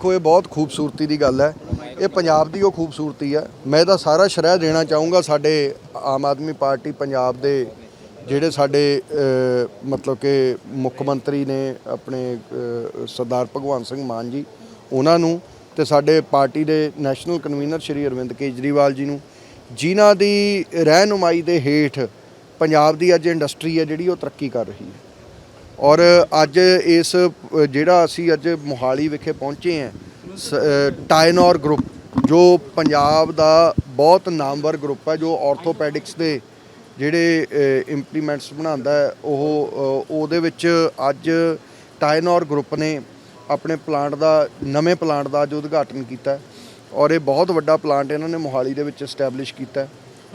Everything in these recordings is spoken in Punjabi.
ਦੇਖੋ, ਇਹ ਬਹੁਤ ਖੂਬਸੂਰਤੀ ਦੀ ਗੱਲ ਹੈ। ਇਹ ਪੰਜਾਬ ਦੀ ਉਹ ਖੂਬਸੂਰਤੀ ਹੈ। ਮੈਂ ਇਹਦਾ ਸਾਰਾ ਸ਼ਰਹਿ ਦੇਣਾ ਚਾਹੂੰਗਾ ਸਾਡੇ ਆਮ ਆਦਮੀ ਪਾਰਟੀ ਪੰਜਾਬ ਦੇ, ਜਿਹੜੇ ਸਾਡੇ ਮਤਲਬ ਕਿ ਮੁੱਖ ਮੰਤਰੀ ਨੇ ਆਪਣੇ ਸਰਦਾਰ ਭਗਵੰਤ ਸਿੰਘ ਮਾਨ ਜੀ, ਉਹਨਾਂ ਨੂੰ ਤੇ ਸਾਡੇ ਪਾਰਟੀ ਦੇ ਨੈਸ਼ਨਲ ਕਨਵੀਨਰ ਸ਼੍ਰੀ ਅਰਵਿੰਦ ਕੇਜਰੀਵਾਲ ਜੀ ਨੂੰ, ਜਿਨ੍ਹਾਂ ਦੀ ਰਹਿਨੁਮਾਈ ਦੇ ਹੇਠ ਪੰਜਾਬ ਦੀ ਅੱਜ ਇੰਡਸਟਰੀ ਹੈ ਜਿਹੜੀ ਉਹ ਤਰੱਕੀ ਕਰ ਰਹੀ ਹੈ। ਔਰ ਅੱਜ ਇਸ ਜਿਹੜਾ ਅਸੀਂ ਅੱਜ ਮੋਹਾਲੀ ਵਿਖੇ ਪਹੁੰਚੇ ਹਾਂ ਸ- ਅ, ਗਰੁੱਪ ਜੋ ਪੰਜਾਬ ਦਾ ਬਹੁਤ ਨਾਮਵਰ ਗਰੁੱਪ ਹੈ ਜੋ ਆਰਥੋਪੈਡਿਕਸ ਦੇ ਜਿਹੜੇ ਇੰਪਲੀਮੈਂਟਸ ਬਣਾਉਂਦਾ ਉਹ ਉਹਦੇ ਵਿੱਚ ਅੱਜ ਟਾਇਨੋਰ ਗਰੁੱਪ ਨੇ ਆਪਣੇ ਪਲਾਂਟ ਦਾ ਨਵੇਂ ਪਲਾਂਟ ਦਾ ਜੋ ਉਦਘਾਟਨ ਕੀਤਾ ਔਰ ਇਹ ਬਹੁਤ ਵੱਡਾ ਪਲਾਂਟ ਇਹਨਾਂ ਨੇ ਮੋਹਾਲੀ ਦੇ ਵਿੱਚ ਐਸਟੈਬਲਿਸ਼ ਕੀਤਾ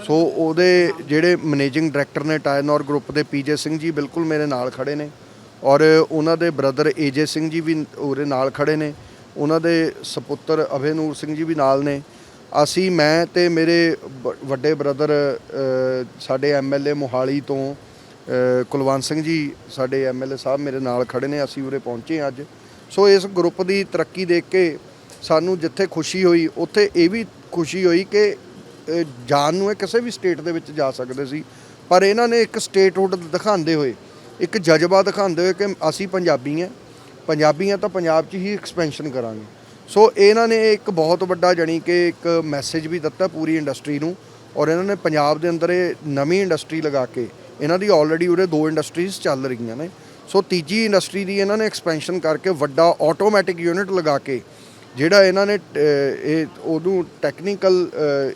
ਸੋ ਉਹਦੇ ਜਿਹੜੇ ਮੈਨੇਜਿੰਗ ਡਾਇਰੈਕਟਰ ਨੇ ਟਾਇਨੋਰ ਗਰੁੱਪ ਦੇ ਪੀਜੇ ਸਿੰਘ ਜੀ ਬਿਲਕੁਲ ਮੇਰੇ ਨਾਲ ਖੜੇ ਨੇ। ਔਰ ਉਹਨਾਂ ਦੇ ਬ੍ਰਦਰ ਏਜੇ ਸਿੰਘ ਜੀ ਵੀ ਉਹਦੇ ਨਾਲ ਖੜੇ ਨੇ, ਉਹਨਾਂ ਦੇ ਸੁਪੁੱਤਰ ਅਭੈਨੂਰ ਸਿੰਘ ਜੀ ਵੀ ਨਾਲ ਨੇ। ਅਸੀਂ, ਮੈਂ ਤੇ ਮੇਰੇ ਬ- ਵੱਡੇ ਬ੍ਰਦਰ ਸਾਡੇ ਐਮਐਲਏ ਮੋਹਾਲੀ ਤੋਂ ਕੁਲਵੰਤ ਸਿੰਘ ਜੀ, ਸਾਡੇ ਐਮਐਲਏ ਸਾਹਿਬ ਮੇਰੇ ਨਾਲ ਖੜੇ ਨੇ, ਅਸੀਂ ਉਰੇ ਪਹੁੰਚੇ ਹਾਂ ਅੱਜ। ਸੋ ਇਸ ਗਰੁੱਪ ਦੀ ਤਰੱਕੀ ਦੇਖ ਕੇ ਸਾਨੂੰ ਜਿੱਥੇ ਖੁਸ਼ੀ ਹੋਈ, ਉੱਥੇ ਇਹ ਵੀ ਖੁਸ਼ੀ ਹੋਈ ਕਿ ਜਾਣ ਨੂੰ ਇਹ ਕਿਸੇ ਵੀ ਸਟੇਟ ਦੇ ਵਿੱਚ ਜਾ ਸਕਦੇ ਸੀ, ਪਰ ਇਹਨਾਂ ਨੇ ਇੱਕ ਸਟੇਟਹੁੱਡ ਦਿਖਾਉਂਦੇ ਹੋਏ ਇੱਕ ਜਜ਼ਬਾ ਦਿਖਾਉਂਦੇ ਹੋਏ ਕਿ ਅਸੀਂ ਪੰਜਾਬੀ ਹਾਂ। ਪੰਜਾਬੀ ਹਾਂ ਤਾਂ ਪੰਜਾਬ 'ਚ ਹੀ ਐਕਸਪੈਂਸ਼ਨ ਕਰਾਂਗੇ। ਸੋ ਇਹਨਾਂ ਨੇ ਇੱਕ ਬਹੁਤ ਵੱਡਾ ਜਾਣੀ ਕਿ ਇੱਕ ਮੈਸੇਜ ਵੀ ਦਿੱਤਾ ਪੂਰੀ ਇੰਡਸਟਰੀ ਨੂੰ ਔਰ ਇਹਨਾਂ ਨੇ ਪੰਜਾਬ ਦੇ ਅੰਦਰ ਇਹ ਨਵੀਂ ਇੰਡਸਟਰੀ ਲਗਾ ਕੇ ਇਹਨਾਂ ਦੀ ਆਲਰੇਡੀ ਉਰੇ ਦੋ ਇੰਡਸਟਰੀਜ਼ ਚੱਲ ਰਹੀਆਂ ਨੇ। ਸੋ ਤੀਜੀ ਇੰਡਸਟਰੀ ਦੀ ਇਹਨਾਂ ਨੇ ਐਕਸਪੈਂਸ਼ਨ ਕਰਕੇ ਵੱਡਾ ਆਟੋਮੈਟਿਕ ਯੂਨਿਟ ਲਗਾ ਕੇ ਜਿਹੜਾ ਇਹਨਾਂ ਨੇ ਇਹ ਉਹਨੂੰ ਟੈਕਨੀਕਲ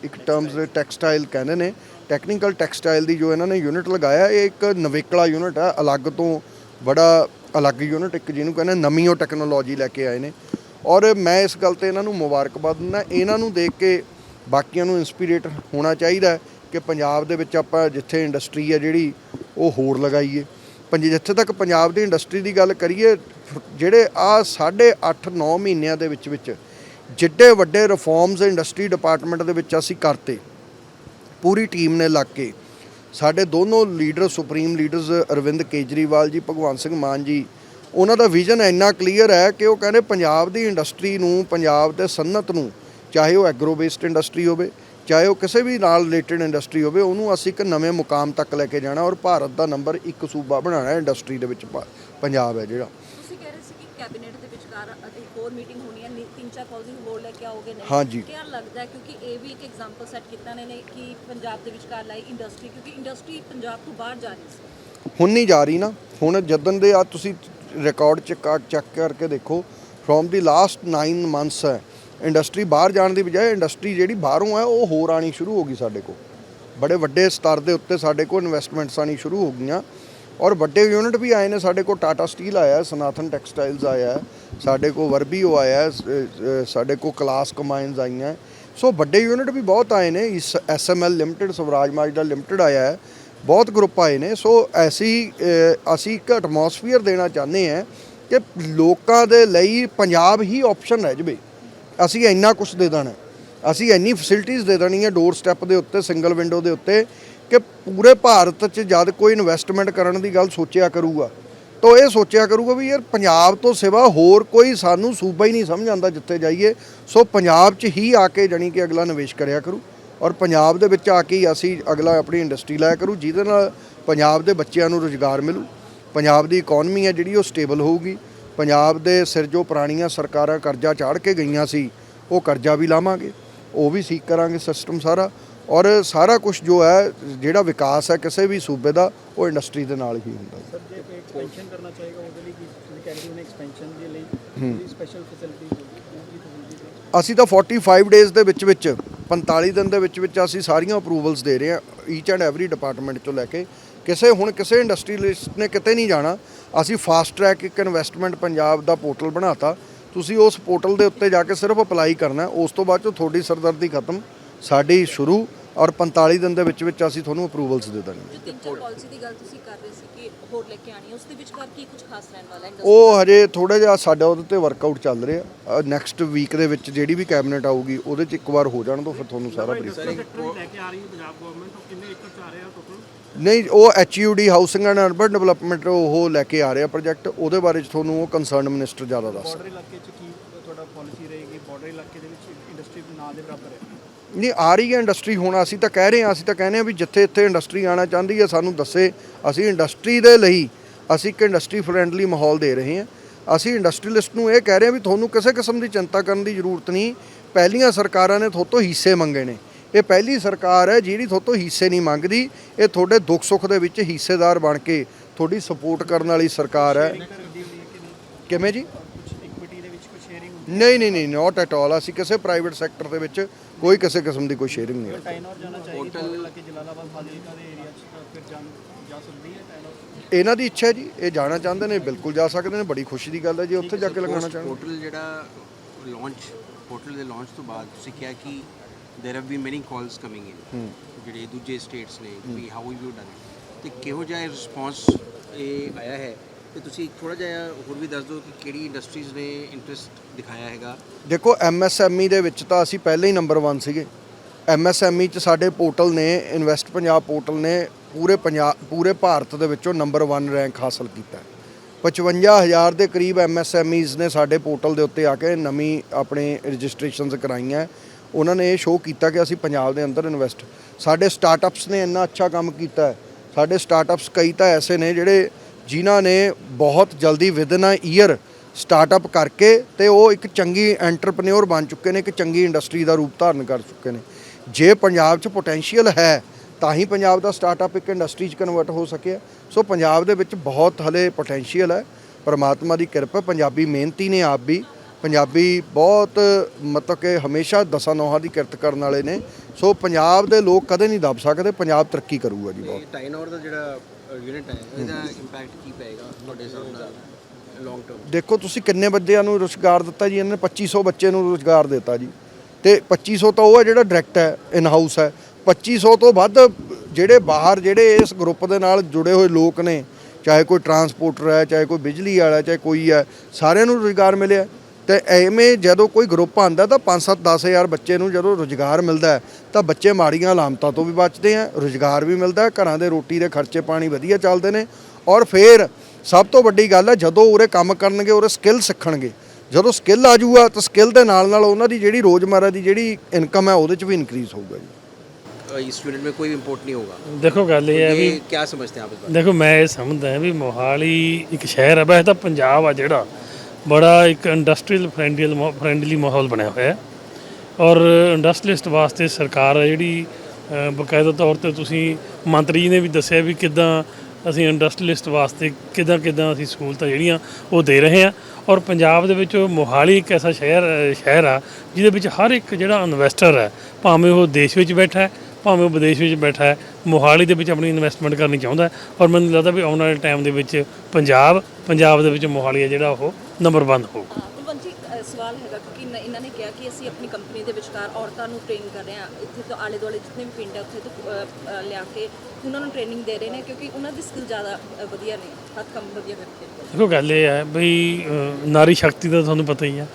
ਇੱਕ ਟਰਮਸ ਦੇ ਟੈਕਸਟਾਈਲ ਕਹਿੰਦੇ ਨੇ ਟੈਕਨੀਕਲ ਟੈਕਸਟਾਈਲ ਦੀ ਜੋ ਇਹਨਾਂ ਨੇ ਯੂਨਿਟ ਲਗਾਇਆ, ਇਹ ਇੱਕ ਨਵੇਕਲਾ ਯੂਨਿਟ ਆ, ਅਲੱਗ ਤੋਂ ਬੜਾ ਅਲੱਗ ਯੂਨਿਟ ਇੱਕ ਜਿਹਨੂੰ ਕਹਿੰਦੇ ਨਵੀਂ ਉਹ ਟੈਕਨੋਲੋਜੀ ਲੈ ਕੇ ਆਏ ਨੇ। ਔਰ ਮੈਂ ਇਸ ਗੱਲ ਤੇ ਇਹਨਾਂ ਨੂੰ ਮੁਬਾਰਕਬਾਦ ਦਿੰਦਾ, ਇਹਨਾਂ ਨੂੰ ਦੇਖ ਕੇ ਬਾਕੀਆਂ ਨੂੰ ਇਨਸਪੀਰੇਟ ਹੋਣਾ ਚਾਹੀਦਾ ਕਿ ਪੰਜਾਬ ਦੇ ਵਿੱਚ ਆਪਾਂ ਜਿੱਥੇ ਇੰਡਸਟਰੀ ਹੈ ਜਿਹੜੀ, ਉਹ ਹੋਰ ਲਗਾਈਏ। ਪੰਜ ਜਿੱਥੇ ਤੱਕ ਪੰਜਾਬ ਦੀ ਇੰਡਸਟਰੀ ਦੀ ਗੱਲ ਕਰੀਏ, ਜਿਹੜੇ ਆ ਸਾਢੇ 8 9 ਮਹੀਨਿਆਂ ਦੇ ਵਿੱਚ ਵਿੱਚ ਜਿੱਡੇ ਵੱਡੇ ਰਿਫਾਰਮਸ ਇੰਡਸਟਰੀ ਡਿਪਾਰਟਮੈਂਟ ਦੇ ਵਿੱਚ ਅਸੀਂ ਕਰਤੇ। ਪੂਰੀ ਟੀਮ ਨੇ ਲੱਗ ਕੇ ਸਾਡੇ ਦੋਨੋਂ leader, supreme leaders Arvind Kejriwal ji Bhagwant Singh ਮਾਨ ਜੀ, ਉਹਨਾਂ ਦਾ ਵਿਜ਼ਨ ਇੰਨਾ ਕਲੀਅਰ ਹੈ ਕਿ ਉਹ ਕਹਿੰਦੇ ਪੰਜਾਬ ਦੀ ਇੰਡਸਟਰੀ ਨੂੰ, ਪੰਜਾਬ ਦੇ ਸਨਅਤ ਨੂੰ, ਚਾਹੇ ਉਹ ਐਗਰੋ ਬੇਸਡ ਇੰਡਸਟਰੀ ਹੋਵੇ, ਚਾਹੇ ਉਹ ਕਿਸੇ ਵੀ ਨਾਲ ਰਿਲੇਟਡ ਇੰਡਸਟਰੀ ਹੋਵੇ, ਉਹਨੂੰ ਅਸੀਂ ਇੱਕ ਨਵੇਂ ਮੁਕਾਮ ਤੱਕ ਲੈ ਕੇ ਜਾਣਾ ਔਰ ਭਾਰਤ ਦਾ ਨੰਬਰ ਇੱਕ ਸੂਬਾ ਬਣਾਉਣਾ ਹੈ ਇੰਡਸਟਰੀ ਦੇ ਵਿੱਚ ਪੰਜਾਬ ਹੈ ਜਿਹੜਾ। ਤੁਸੀਂ ਕਹਿ ਰਹੇ ਸੀ ਕਿ ਕੈਬਨਿਟ ਦੇ ਵਿਚਕਾਰ ਅਤੇ ਹੋਰ ਮੀਟਿੰਗ ਹੋਣੀ ਹੈ ਨੀ- ਤਿੰਨ ਚਾਰ ਹਾਊਸਿੰਗ ਬੋਰਡ ਲੈ ਕੇ ਆਓਗੇ ਨਹੀਂ ਹਾਂਜੀ। ਕਿਆ ਲੱਗਦਾ ਹੈ? ਕਿਉਂਕਿ ਇਹ ਵੀ ਇੱਕ ਐਗਜ਼ਾਮਪਲ ਸੈੱਟ ਕੀਤਾ ਨੇ ਨੇ ਕਿ ਪੰਜਾਬ ਦੇ ਵਿਚਕਾਰ ਲਾਈ ਇੰਡਸਟਰੀ ਕਿਉਂਕਿ ਇੰਡਸਟਰੀ ਪੰਜਾਬ ਤੋਂ ਬਾਹਰ ਜਾ ਰਹੀ ਸੀ। ਹੁਣ ਨਹੀਂ ਜਾ ਰਹੀ ਨਾ। ਹੁਣ ਜਦਨ ਦੇ ਆ ਤੁਸੀਂ ਰਿਕਾਰਡ ਚੈੱਕ ਚੈੱਕ ਕਰਕੇ ਦੇਖੋ ਫਰੋਮ ਦੀ ਲਾਸਟ 9 ਮੰਥਸ ਹੈ ਇੰਡਸਟਰੀ ਬਾਹਰ ਜਾਣ ਦੀ ਬਜਾਏ ਇੰਡਸਟਰੀ ਜਿਹੜੀ ਬਾਹਰੋਂ ਹੈ ਉਹ ਹੋਰ ਆਣੀ ਸ਼ੁਰੂ ਹੋ ਗਈ ਸਾਡੇ ਕੋਲ। ਬੜੇ ਵੱਡੇ ਸਤਰ ਦੇ ਉੱਤੇ ਸਾਡੇ ਕੋਲ ਇਨਵੈਸਟਮੈਂਟਸ ਆਣੀ ਸ਼ੁਰੂ ਹੋ ਗਈਆਂ। ਔਰ ਵੱਡੇ ਯੂਨਿਟ ਵੀ ਆਏ ਨੇ, ਸਾਡੇ ਕੋਲ ਟਾਟਾ ਸਟੀਲ ਆਇਆ ਸਨਾਥਨ ਟੈਕਸਟਾਈਲਸ ਆਇਆ ਸਾਡੇ ਕੋਲ ਵਰਬੀਓ ਆਇਆ ਸਾਡੇ ਕੋਲ ਕਲਾਸ ਕੰਬਾਈਨਸ ਆਈਆਂ ਸੋ ਵੱਡੇ ਯੂਨਿਟ ਵੀ ਬਹੁਤ ਆਏ ਨੇ, ਇਸ SML limited Swaraj Mazda limited ਆਇਆ ਹੈ, ਬਹੁਤ ਗਰੁੱਪ ਆਏ ਨੇ। ਸੋ ਐਸੀ ਅਸੀਂ ਇੱਕ ਐਟਮੋਸਫੀਅਰ ਦੇਣਾ ਚਾਹੁੰਦੇ ਹਾਂ ਕਿ ਲੋਕਾਂ ਦੇ ਲਈ ਪੰਜਾਬ ਹੀ ਆਪਸ਼ਨ ਰਹਿ ਜਵੇ। ਅਸੀਂ ਇੰਨਾ ਕੁਝ ਦੇ ਦੇਣਾ ਅਸੀਂ ਇੰਨੀ ਫੈਸਿਲਿਟੀਆਂ ਦੇ ਦੇਣੀ ਹੈ ਡੋਰ ਸਟੈਪ ਦੇ ਉੱਤੇ ਸਿੰਗਲ ਵਿੰਡੋ ਦੇ ਉੱਤੇ। ਕਿ ਪੂਰੇ ਭਾਰਤ 'ਚ ਜਦ ਕੋਈ ਇਨਵੈਸਟਮੈਂਟ ਕਰਨ ਦੀ ਗੱਲ ਸੋਚਿਆ ਕਰੂਗਾ, ਤਾਂ ਇਹ ਸੋਚਿਆ ਕਰੂਗਾ ਵੀ ਯਾਰ ਪੰਜਾਬ ਤੋਂ ਸਿਵਾ ਹੋਰ ਕੋਈ ਸਾਨੂੰ ਸੂਬਾ ਹੀ ਨਹੀਂ ਸਮਝ ਆਉਂਦਾ ਜਿੱਥੇ ਜਾਈਏ, ਸੋ ਪੰਜਾਬ 'ਚ ਹੀ ਆ ਕੇ ਜਾਣੀ ਕਿ ਅਗਲਾ ਨਿਵੇਸ਼ ਕਰਿਆ ਕਰੂ ਔਰ ਪੰਜਾਬ ਦੇ ਵਿੱਚ ਆ ਕੇ ਹੀ ਅਸੀਂ ਅਗਲਾ ਆਪਣੀ ਇੰਡਸਟਰੀ ਲਾਇਆ ਕਰੂ, ਜਿਹਦੇ ਨਾਲ ਪੰਜਾਬ ਦੇ ਬੱਚਿਆਂ ਨੂੰ ਰੋਜ਼ਗਾਰ ਮਿਲੂ, ਪੰਜਾਬ ਦੀ ਇਕਨੋਮੀ ਹੈ ਜਿਹੜੀ ਉਹ ਸਟੇਬਲ ਹੋਊਗੀ, ਪੰਜਾਬ ਦੇ ਸਿਰ ਜੋ ਪੁਰਾਣੀਆਂ ਸਰਕਾਰਾਂ ਕਰਜ਼ਾ ਚਾੜ ਕੇ ਗਈਆਂ ਸੀ, ਉਹ ਕਰਜ਼ਾ ਵੀ ਲਾਵਾਂਗੇ, ਉਹ ਵੀ ਸੀਕ ਕਰਾਂਗੇ ਸਿਸਟਮ ਸਾਰਾ ਔਰ ਸਾਰਾ ਕੁਝ ਜੋ ਹੈ ਜਿਹੜਾ ਵਿਕਾਸ ਹੈ ਕਿਸੇ ਵੀ ਸੂਬੇ ਦਾ ਉਹ ਇੰਡਸਟਰੀ ਦੇ ਨਾਲ ਹੀ ਹੁੰਦਾ। ਹੈ ਸਰ ਜੇ ਕੋਈ ਐਕਸਪੈਂਸ਼ਨ ਕਰਨਾ ਚਾਹੇਗਾ ਉਹਦੇ ਲਈ ਕੀ ਤੁਸੀਂ ਕਹਿ ਰਹੇ ਹੋ ਐਕਸਪੈਂਸ਼ਨ ਦੇ ਲਈ ਕੋਈ ਸਪੈਸ਼ਲ ਫੈਸਿਲਿਟੀ ਹੋਊਗੀ ਉਹ ਕੀ ਫੈਸਿਲਿਟੀ ਅਸੀਂ ਤਾਂ 45 ਡੇਜ਼ ਦੇ ਵਿੱਚ ਵਿੱਚ 45 ਦਿਨ ਦੇ ਵਿੱਚ ਵਿੱਚ ਅਸੀਂ ਸਾਰੀਆਂ ਅਪਰੂਵਲਸ ਦੇ ਰਹੇ ਹਾਂ ਈਚ ਐਂਡ ਐਵਰੀ ਡਿਪਾਰਟਮੈਂਟ ਚੋਂ ਲੈ ਕੇ। ਕਿਸੇ ਹੁਣ ਕਿਸੇ ਇੰਡਸਟਰੀਲਿਸਟ ਨੇ ਕਿਤੇ ਨਹੀਂ ਜਾਣਾ ਅਸੀਂ ਫਾਸਟ ਟਰੈਕ ਇੱਕ ਇਨਵੈਸਟਮੈਂਟ ਪੰਜਾਬ ਦਾ ਪੋਰਟਲ ਬਣਾਤਾ। ਤੁਸੀਂ ਉਸ ਪੋਰਟਲ ਦੇ ਉੱਤੇ ਜਾ ਕੇ ਸਿਰਫ ਅਪਲਾਈ ਕਰਨਾ। ਉਸ ਤੋਂ ਬਾਅਦ ਚੋਂ ਤੁਹਾਡੀ ਸਰਦਰਦੀ ਖਤਮ ਸਾਡੀ ਸ਼ੁਰੂ। ਔਰ 45 ਦਿਨ ਦੇ ਵਿੱਚ ਵਿੱਚ ਅਸੀਂ ਤੁਹਾਨੂੰ ਅਪਰੂਵਲਸ ਦੇ ਦਾਂਗੇ। ਜੋ ਤਿੰਨ ਚਾਰ ਪਾਲਿਸੀ ਦੀ ਗੱਲ ਤੁਸੀਂ ਕਰ ਰਹੇ ਸੀ ਕਿ ਹੋਰ ਲੈ ਕੇ ਆਣੀ ਹੈ ਉਸ ਦੇ ਵਿਚਕਾਰ ਕੀ ਕੁਝ ਖਾਸ ਰਹਿਣ ਵਾਲਾ ਹੈ? ਉਹ ਹਜੇ ਥੋੜਾ ਜਿਹਾ ਸਾਡਾ ਉਹਦੇ ਤੇ ਵਰਕਆਊਟ ਚੱਲ ਰਿਹਾ। ਨੈਕਸਟ ਵੀਕ ਦੇ ਵਿੱਚ ਜਿਹੜੀ ਵੀ ਕੈਬਨਿਟ ਆਊਗੀ ਉਹਦੇ 'ਚ ਇੱਕ ਵਾਰ ਹੋ ਜਾਣ ਤੋਂ ਫਿਰ ਤੁਹਾਨੂੰ ਸਾਰਾ ਬਰੀਫ ਸੈਕਟਰ ਲੈ ਕੇ ਆ ਰਹੀ ਹੈ ਪੰਜਾਬ ਗਵਰਨਮੈਂਟ ਉਹ ਕਿੰਨੇ ਏਕੜ ਚ ਆ ਰਿਹਾ ਟੋਟਲ ਨਹੀਂ ਉਹ HUD housing and urban development ਉਹ ਲੈ ਕੇ ਆ ਰਿਹਾ ਪ੍ਰੋਜੈਕਟ ਉਹਦੇ ਬਾਰੇ 'ਚ ਤੁਹਾਨੂੰ ਉਹ ਕੰਸਰਨ ਮਿਨਿਸਟਰ ਜ਼ਿਆਦਾ ਦੱਸ ਬਾਰਡਰ ਇਲਾਕੇ 'ਚ ਕੀ ਤੁਹਾਡਾ ਪਾਲਿਸੀ ਰਹੇਗੀ? ਬਾਰਡਰ ਇਲਾਕੇ ਦੇ ਵਿੱਚ ਇੰਡਸਟਰੀ ਨਾ ਦੇ ਬਰਾਬਰ ਹੈ। ਨਹੀਂ ਆ ਰਹੀ ਹੈ ਇੰਡਸਟਰੀ ਹੁਣ ਅਸੀਂ ਤਾਂ ਕਹਿ ਰਹੇ ਹਾਂ ਅਸੀਂ ਤਾਂ ਕਹਿੰਦੇ ਹਾਂ ਵੀ ਜਿੱਥੇ ਇੱਥੇ ਇੰਡਸਟਰੀ ਆਉਣਾ ਚਾਹੁੰਦੀ ਹੈ ਸਾਨੂੰ ਦੱਸੇ ਅਸੀਂ ਇੰਡਸਟਰੀ ਦੇ ਲਈ ਅਸੀਂ ਇੱਕ ਇੰਡਸਟਰੀ ਫਰੈਂਡਲੀ ਮਾਹੌਲ ਦੇ ਰਹੇ ਹਾਂ। ਅਸੀਂ ਇੰਡਸਟਰੀਲਿਸਟ ਨੂੰ ਇਹ ਕਹਿ ਰਹੇ ਹਾਂ ਵੀ ਤੁਹਾਨੂੰ ਕਿਸੇ ਕਿਸਮ ਦੀ ਚਿੰਤਾ ਕਰਨ ਦੀ ਜ਼ਰੂਰਤ ਨਹੀਂ ਪਹਿਲੀਆਂ ਸਰਕਾਰਾਂ ਨੇ ਤੁਹਾਤੋਂ ਹਿੱਸੇ ਮੰਗੇ ਨੇ। ਇਹ ਪਹਿਲੀ ਸਰਕਾਰ ਹੈ ਜਿਹੜੀ ਤੁਹਾਤੋਂ ਹਿੱਸੇ ਨਹੀਂ ਮੰਗਦੀ ਇਹ ਤੁਹਾਡੇ ਦੁੱਖ ਸੁੱਖ ਦੇ ਵਿੱਚ ਹਿੱਸੇਦਾਰ ਬਣ ਕੇ ਤੁਹਾਡੀ ਸਪੋਰਟ ਕਰਨ ਵਾਲੀ ਸਰਕਾਰ ਹੈ। ਕਿਵੇਂ ਜੀ? ਕੁਝ ਇਕਵਿਟੀ ਦੇ ਵਿੱਚ ਕੁਝ ਸ਼ੇਅਰਿੰਗ ਹੁੰਦੀ ਨਹੀਂ ਨਹੀਂ ਨਹੀਂ ਨਾਟ ਐਟ ਆਲ ਅਸੀਂ ਕਿਸੇ ਪ੍ਰਾਈਵੇਟ ਸੈਕਟਰ ਦੇ ਵਿੱਚ ਕੋਈ ਕਿਸੇ ਕਿਸਮ ਦੀ ਕੋਈ ਸ਼ੇਅਰਿੰਗ ਨਹੀਂ ਇਹਨਾਂ ਦੀ ਇੱਛਾ ਜੀ ਇਹ ਜਾਣਾ ਚਾਹੁੰਦੇ ਨੇ ਬਿਲਕੁਲ ਜਾ ਸਕਦੇ ਨੇ ਬੜੀ ਖੁਸ਼ੀ ਦੀ ਗੱਲ ਹੈ ਜੇ ਉੱਥੇ ਜਾ ਕੇ ਲਗਾਉਣਾ ਚਾਹੁੰਦੇ ਹੋਟਲ ਜਿਹੜਾ ਲਾਂਚ ਪੋਰਟਲ ਦੇ ਲਾਂਚ ਤੋਂ ਬਾਅਦ ਤੁਸੀਂ ਕਿਹਾ ਕਿ there have been many calls coming in ਜਿਹੜੇ ਦੂਜੇ ਸਟੇਟਸ ਨੇ ਵੀ ਹਾਊ ਯੂ ਡਨ ਤੇ ਕਿਹੋ ਜਿਹਾ ਰਿਸਪੌਂਸ ਇਹ ਆਇਆ ਹੈ? ਤੇ ਤੁਸੀਂ ਥੋੜਾ ਜਿਹਾ ਹੋਰ ਵੀ ਦੱਸ ਦਿਓ ਕਿ ਕਿਹੜੀ ਇੰਡਸਟਰੀਜ਼ ਨੇ ਇੰਟਰਸਟ ਦਿਖਾਇਆ ਹੈਗਾ? ਦੇਖੋ ਐਮਐਸਐਮਈ ਦੇ ਵਿੱਚ ਤਾਂ ਅਸੀਂ ਪਹਿਲੇ ਹੀ ਨੰਬਰ 1 ਸੀਗੇ। ਐਮਐਸਐਮਈ ਚ ਸਾਡੇ ਪੋਰਟਲ ਨੇ ਇਨਵੈਸਟ ਪੰਜਾਬ ਪੋਰਟਲ ਨੇ ਪੂਰੇ ਪੰਜਾਬ, ਪੂਰੇ ਭਾਰਤ ਦੇ ਵਿੱਚੋਂ ਨੰਬਰ 1 ਰੈਂਕ ਹਾਸਲ ਕੀਤਾ। ਹੈ। 55000 ਦੇ ਕਰੀਬ ਐਮਐਸਐਮਈਜ਼ ਨੇ ਸਾਡੇ ਪੋਰਟਲ ਦੇ ਉੱਤੇ ਆ ਕੇ ਨਵੀਂ ਆਪਣੇ ਰਜਿਸਟ੍ਰੇਸ਼ਨਸ ਕਰਾਈਆਂ। ਉਹਨਾਂ ਨੇ ਇਹ ਸ਼ੋਅ ਕੀਤਾ ਕਿ ਅਸੀਂ ਪੰਜਾਬ ਦੇ ਅੰਦਰ ਇਨਵੈਸਟ ਸਾਡੇ ਸਟਾਰਟਅਪਸ ਨੇ ਇੰਨਾ ਅੱਛਾ ਕੰਮ ਕੀਤਾ। ਸਾਡੇ ਸਟਾਰਟਅਪਸ ਕਈ ਤਾਂ ਐਸੇ ਨੇ ਜਿਹੜੇ ਜਿਨ੍ਹਾਂ ਨੇ ਬਹੁਤ ਜਲਦੀ ਵਿਦਨ ਅ ਈਅਰ ਸਟਾਰਟਅਪ ਕਰਕੇ ਤੇ ਉਹ ਇੱਕ ਚੰਗੀ ਐਂਟਰਪ੍ਰੈਨਿਓਰ ਬਣ ਚੁੱਕੇ ਨੇ, ਇੱਕ ਚੰਗੀ ਇੰਡਸਟਰੀ ਦਾ ਰੂਪ ਧਾਰਨ ਕਰ ਚੁੱਕੇ ਨੇ। ਜੇ ਪੰਜਾਬ 'ਚ ਪੋਟੈਂਸ਼ੀਅਲ ਹੈ, ਤਾਂ ਹੀ ਪੰਜਾਬ ਦਾ ਸਟਾਰਟਅਪ ਇੱਕ ਇੰਡਸਟਰੀ 'ਚ ਕਨਵਰਟ ਹੋ ਸਕਿਆ। ਸੋ ਪੰਜਾਬ ਦੇ ਵਿੱਚ ਬਹੁਤ ਹਲੇ ਪੋਟੈਂਸ਼ੀਅਲ ਹੈ। ਪਰਮਾਤਮਾ ਦੀ ਕਿਰਪਾ, ਪੰਜਾਬੀ ਮਿਹਨਤੀ ਨੇ ਆਪ ਵੀ, ਪੰਜਾਬੀ ਬਹੁਤ ਮਤਲਬ ਕਿ ਹਮੇਸ਼ਾ ਦਸਾਂ ਨੌਹਾਂ ਦੀ ਕਿਰਤ ਕਰਨ ਵਾਲੇ ਨੇ। ਸੋ ਪੰਜਾਬ ਦੇ ਲੋਕ ਕਦੇ ਨਹੀਂ ਦੱਬ ਸਕਦੇ, ਪੰਜਾਬ ਤਰੱਕੀ ਕਰੂਗਾ ਜੀ ਬਹੁਤ। ਇਹ ਦਾ ਜਿਹੜਾ ਯੂਨਿਟ ਹੈ, ਇਹਦਾ ਇੰਪੈਕਟ ਕੀ ਪਏਗਾ ਤੁਹਾਡੇ ਹਿਸਾਬ ਨਾਲ ਲੌਂਗ ਟਰਮ ਦੇਖੋ, ਤੁਸੀਂ ਕਿੰਨੇ ਬੱਚਿਆਂ ਨੂੰ ਰੁਜ਼ਗਾਰ ਦਿੱਤਾ ਜੀ? ਇਹਨਾਂ ਨੇ 2500 ਬੱਚੇ ਨੂੰ ਰੁਜ਼ਗਾਰ ਦਿੱਤਾ ਜੀ। ਤੇ 2500 ਤਾਂ ਉਹ ਹੈ ਜਿਹੜਾ ਡਾਇਰੈਕਟ ਹੈ ਇਨ ਹਾਊਸ ਹੈ 2500 ਤੋਂ ਵੱਧ ਜਿਹੜੇ ਬਾਹਰ, ਜਿਹੜੇ ਇਸ ਗਰੁੱਪ ਦੇ ਨਾਲ ਜੁੜੇ ਹੋਏ ਲੋਕ ਨੇ, ਚਾਹੇ ਕੋਈ ਟਰਾਂਸਪੋਰਟਰ ਹੈ, ਚਾਹੇ ਕੋਈ ਬਿਜਲੀ ਵਾਲਾ ਚਾਹੇ ਕੋਈ ਹੈ, ਸਾਰਿਆਂ ਨੂੰ ਰੁਜ਼ਗਾਰ ਮਿਲਿਆ। ਤੇ ਐਵੇਂ ਜਦੋਂ ਕੋਈ ਗਰੁੱਪ ਆਂਦਾ ਤਾਂ 5-7 10000 ਬੱਚੇ ਨੂੰ ਜਦੋਂ ਰੋਜ਼ਗਾਰ ਮਿਲਦਾ ਤਾਂ ਬੱਚੇ ਮਾੜੀਆਂ ਲਾਮਤਾਂ ਤੋਂ ਵੀ ਬਚਦੇ ਆ ਰੋਜ਼ਗਾਰ ਵੀ ਮਿਲਦਾ ਘਰਾਂ ਦੇ ਰੋਟੀ ਦੇ ਖਰਚੇ ਪਾਣੀ ਵਧੀਆ ਚੱਲਦੇ ਨੇ ਔਰ ਫੇਰ ਸਭ ਤੋਂ ਵੱਡੀ ਗੱਲ ਹੈ ਜਦੋਂ ਉਰੇ ਕੰਮ ਕਰਨਗੇ ਉਰੇ ਸਕਿੱਲ ਸਿੱਖਣਗੇ। ਜਦੋਂ ਸਕਿੱਲ ਆ ਜੂਗਾ ਤਾਂ ਸਕਿੱਲ ਦੇ ਨਾਲ ਨਾਲ ਉਹਨਾਂ ਦੀ ਜਿਹੜੀ ਰੋਜ਼ਮਰਾ ਦੀ ਜਿਹੜੀ ਇਨਕਮ ਹੈ ਉਹਦੇ ਚ ਵੀ ਇਨਕਰੀਜ਼ ਹੋਊਗਾ ਜੀ। स्टूडेंट में कोई इम्पोर्ट नहीं होगा देखो गल ये है भी क्या समझते हैं आप इस बारे देखो मैं ये समझदा है भी मोहाली एक शहर है वैसे तो पंजाब आ जेड़ा ਬੜਾ ਇੱਕ ਇੰਡਸਟਰੀਅਲ ਫ੍ਰੈਂਡਲੀ ਫ੍ਰੈਂਡਲੀ ਮਾਹੌਲ ਬਣਿਆ ਹੋਇਆ ਹੈ। ਔਰ ਇੰਡਸਟਰੀਲਿਸਟ ਵਾਸਤੇ ਸਰਕਾਰ ਹੈ ਜਿਹੜੀ ਅ, ਬਕਾਇਦਾ ਤੌਰ ਤੇ ਤੁਸੀਂ ਮੰਤਰੀ ਜੀ ਨੇ ਵੀ ਦੱਸਿਆ ਵੀ ਕਿਦਾਂ ਅਸੀਂ ਇੰਡਸਟਰੀਲਿਸਟ ਵਾਸਤੇ ਕਿਦਾਂ ਕਿਦਾਂ ਅਸੀਂ ਸਹੂਲਤਾਂ ਜਿਹੜੀਆਂ ਉਹ ਦੇ ਰਹੇ ਹਾਂ। ਔਰ ਪੰਜਾਬ ਦੇ ਵਿੱਚ ਮੋਹਾਲੀ ਇੱਕ ਐਸਾ ਸ਼ਹਿਰ ਸ਼ਹਿਰ ਆ ਜਿਹਦੇ ਵਿੱਚ ਹਰ ਇੱਕ ਜਿਹੜਾ ਇਨਵੈਸਟਰ ਹੈ ਭਾਵੇਂ ਉਹ ਦੇਸ਼ ਵਿੱਚ ਬੈਠਾ ਹੈ ਭਾਵੇਂ ਉਹ ਵਿਦੇਸ਼ ਵਿੱਚ ਬੈਠਾ ਹੈ ਮੋਹਾਲੀ ਦੇ ਵਿੱਚ ਆਪਣੀ ਇਨਵੈਸਟਮੈਂਟ ਕਰਨੀ ਚਾਹੁੰਦਾ ਔਰ ਮੈਨੂੰ ਲੱਗਦਾ ਵੀ ਆਉਣ ਵਾਲੇ ਟਾਈਮ ਦੇ ਵਿੱਚ ਪੰਜਾਬ ਪੰਜਾਬ ਦੇ ਵਿੱਚ ਮੋਹਾਲੀ ਹੈ ਜਿਹੜਾ ਉਹ ਨੰਬਰ 1 ਹੋਊਗਾ ਕੁਲਵੰਤ ਜੀ ਅ, ਸਵਾਲ ਹੈਗਾ ਕਿਉਂਕਿ ਇਨ- ਇਹਨਾਂ ਨੇ ਕਿਹਾ ਕਿ ਅਸੀਂ ਆਪਣੀ ਕੰਪਨੀ ਦੇ ਵਿਚਕਾਰ ਔਰਤਾਂ ਨੂੰ ਟ੍ਰੇਨ ਕਰ ਰਹੇ ਹਾਂ। ਇੱਥੇ ਤੋਂ ਆਲੇ ਦੁਆਲੇ ਜਿੰਨੇ ਵੀ ਪਿੰਡ ਹੈ ਉੱਥੇ ਤੋਂ ਅ, ਅ, ਲਿਆ ਕੇ ਉਹਨਾਂ ਨੂੰ ਟ੍ਰੇਨਿੰਗ ਦੇ ਰਹੇ ਨੇ ਕਿਉਂਕਿ ਉਹਨਾਂ ਦੀ ਸਕਿੱਲ ਜ਼ਿਆਦਾ ਅ, ਵਧੀਆ ਨੇ ਹੱਥ ਕੰਮ ਵਧੀਆ ਕਰਦੇ ਨੇ ਦੇਖੋ ਗੱਲ ਇਹ ਹੈ ਬਈ ਅ, ਨਾਰੀ ਸ਼ਕਤੀ ਦਾ ਤੁਹਾਨੂੰ ਪਤਾ ਹੀ ਆ।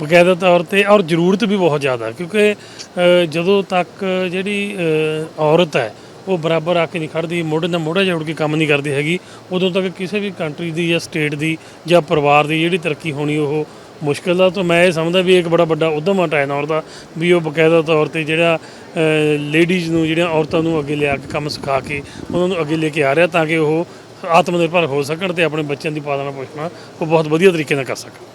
ਬਕਾਇਦਾ ਤੌਰ ਤੇ ਔਰ ਜ਼ਰੂਰਤ ਵੀ ਬਹੁਤ ਜ਼ਿਆਦਾ ਕਿਉਂਕਿ ਅ, ਜਦੋਂ ਤੱਕ ਜਿਹੜੀ ਅ, ਔਰਤ ਹੈ ਉਹ ਬਰਾਬਰ ਆ ਕੇ ਨਹੀਂ ਖੜਦੀ, ਮੋਢੇ ਨਾਲ ਮੋਢਾ ਜੋੜ ਕੇ ਕੰਮ ਨਹੀਂ ਕਰਦੀ ਹੈਗੀ। ਉਦੋਂ ਤੱਕ ਕਿਸੇ ਵੀ ਕੰਟਰੀ ਦੀ ਜਾਂ ਸਟੇਟ ਦੀ ਜਾਂ ਪਰਿਵਾਰ ਦੀ ਜਿਹੜੀ ਤਰੱਕੀ ਹੋਣੀ ਉਹ ਮੁਸ਼ਕਿਲ ਆ ਤਾਂ ਮੈਂ ਇਹ ਸਮਝਦਾ ਵੀ ਇੱਕ ਬੜਾ ਵੱਡਾ ਉਦਮ ਆ ਟਾਈਨੌਰ ਦਾ, ਵੀ ਉਹ ਬਕਾਇਦਾ ਤੌਰ ਤੇ ਜਿਹੜਾ ਲੇਡੀਜ਼ ਨੂੰ, ਜਿਹੜੀਆਂ ਔਰਤਾਂ ਨੂੰ ਅੱਗੇ ਲਿਆ ਕੇ ਕੰਮ ਸਿਖਾ ਕੇ ਉਹਨਾਂ ਨੂੰ ਅੱਗੇ ਲੈ ਕੇ ਆ ਰਿਹਾ ਤਾਂ ਕਿ ਉਹ ਆਤਮ ਨਿਰਭਰ ਹੋ ਸਕਣ ਤੇ ਆਪਣੇ ਬੱਚਿਆਂ ਦੀ ਪਾਲਣਾ ਪੋਸ਼ਣਾ ਉਹ ਬਹੁਤ ਵਧੀਆ ਤਰੀਕੇ ਨਾਲ ਕਰ ਸਕਣ।